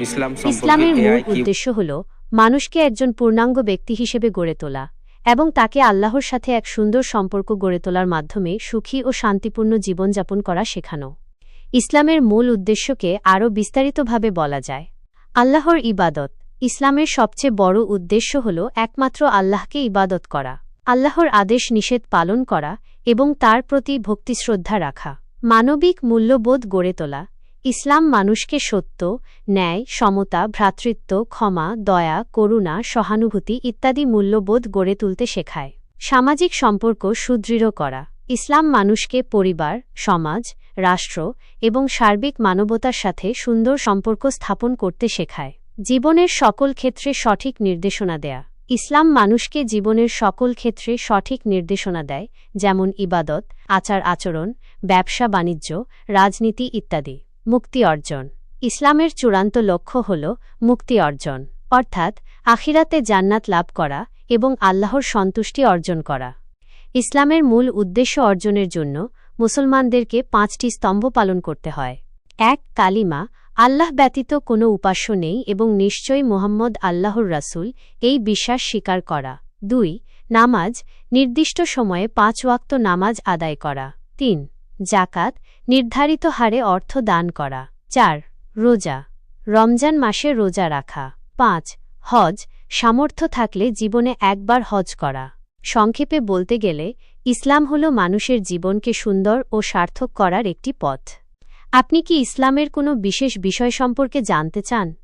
ইসলাম ইসলামের মূল উদ্দেশ্য হল মানুষকে একজন পূর্ণাঙ্গ ব্যক্তি হিসেবে গড়ে তোলা এবং তাকে আল্লাহর সাথে এক সুন্দর সম্পর্ক গড়ে তোলার মাধ্যমে সুখী ও শান্তিপূর্ণ জীবনযাপন করা শেখানো। ইসলামের মূল উদ্দেশ্যকে আরও বিস্তারিতভাবে বলা যায়। আল্লাহর ইবাদত ইসলামের সবচেয়ে বড় উদ্দেশ্য হল একমাত্র আল্লাহকে ইবাদত করা আল্লাহর আদেশ নিষেধ পালন করা এবং তার প্রতি ভক্তিশ্রদ্ধা রাখা। মানবিক মূল্যবোধ গড়ে তোলা ইসলাম মানুষকে সত্য, ন্যায়, সমতা, ভ্রাতৃত্ব, ক্ষমা, দয়া, করুণা, সহানুভূতি ইত্যাদি মূল্যবোধ গড়ে তুলতে শেখায়। সামাজিক সম্পর্ক সুদৃঢ় করা। ইসলাম মানুষকে পরিবার, সমাজ, রাষ্ট্র এবং সার্বিক মানবতার সাথে সুন্দর সম্পর্ক স্থাপন করতে শেখায়। জীবনের সকল ক্ষেত্রে সঠিক নির্দেশনা দেয়া। ইসলাম মানুষকে জীবনের সকল ক্ষেত্রে সঠিক নির্দেশনা দেয়, যেমন ইবাদত আচার আচরণ ব্যবসা বাণিজ্য রাজনীতি ইত্যাদি। মুক্তি অর্জন। ইসলামের চূড়ান্ত লক্ষ্য হল মুক্তি অর্জন, অর্থাৎ আখিরাতে জান্নাত লাভ করা এবং আল্লাহর সন্তুষ্টি অর্জন করা। ইসলামের মূল উদ্দেশ্য অর্জনের জন্য মুসলমানদেরকে পাঁচটি স্তম্ভ পালন করতে হয়। এক, কালিমা। আল্লাহ ব্যতীত কোনো উপাস্য নেই এবং নিশ্চয়ই মোহাম্মদ আল্লাহর রাসুল এই বিশ্বাস স্বীকার করা। দুই, নামাজ। নির্দিষ্ট সময়ে পাঁচ ওয়াক্ত নামাজ আদায় করা। তিন জাকাত, নির্ধারিত হারে অর্থ দান করা। চার, রোজা। রমজান মাসে রোজা রাখা। পাঁচ, হজ। সামর্থ্য থাকলে জীবনে একবার হজ করা। সংক্ষেপে বলতে গেলে, ইসলাম হল মানুষের জীবনকে সুন্দর ও সার্থক করার একটি পথ। আপনি কি ইসলামের কোনো বিশেষ বিষয় সম্পর্কে জানতে চান?